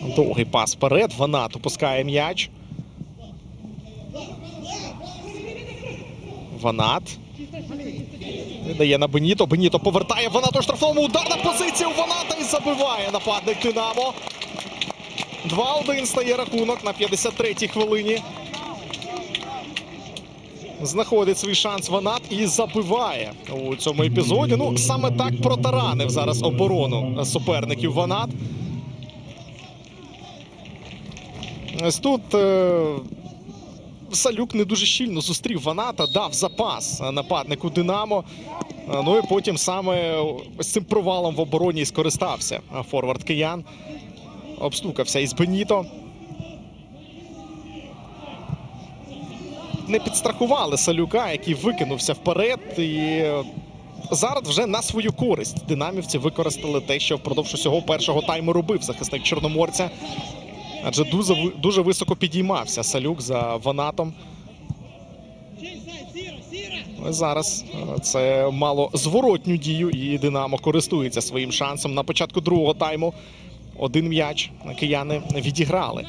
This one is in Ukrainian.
Довгий пас вперед. Ванат опускає м'яч. Ванат. Віддає на Беніто. Беніто повертає Ванат у штрафному. Ударна позиція у Ваната і забиває нападник Динамо. 2-1 стає рахунок на 53-й хвилині. Знаходить свій шанс Ванат і забиває у цьому епізоді. Ну, саме так протаранив зараз оборону суперників Ванат. Ось тут е, Салюк не дуже щільно зустрів Ваната, дав запас нападнику Динамо. Е, Ну і потім саме ось цим провалом в обороні скористався форвард киян. Обстукався із Беніто. Не підстрахували Салюка, який викинувся вперед. І зараз вже на свою користь динамівці використали те, що впродовж усього першого тайму робив захисник Чорноморця. Адже дуже, дуже високо підіймався Салюк за Ванатом. Зараз е, це мало зворотню дію, і Динамо користується своїм шансом. На початку другого тайму один м'яч кияни відіграли.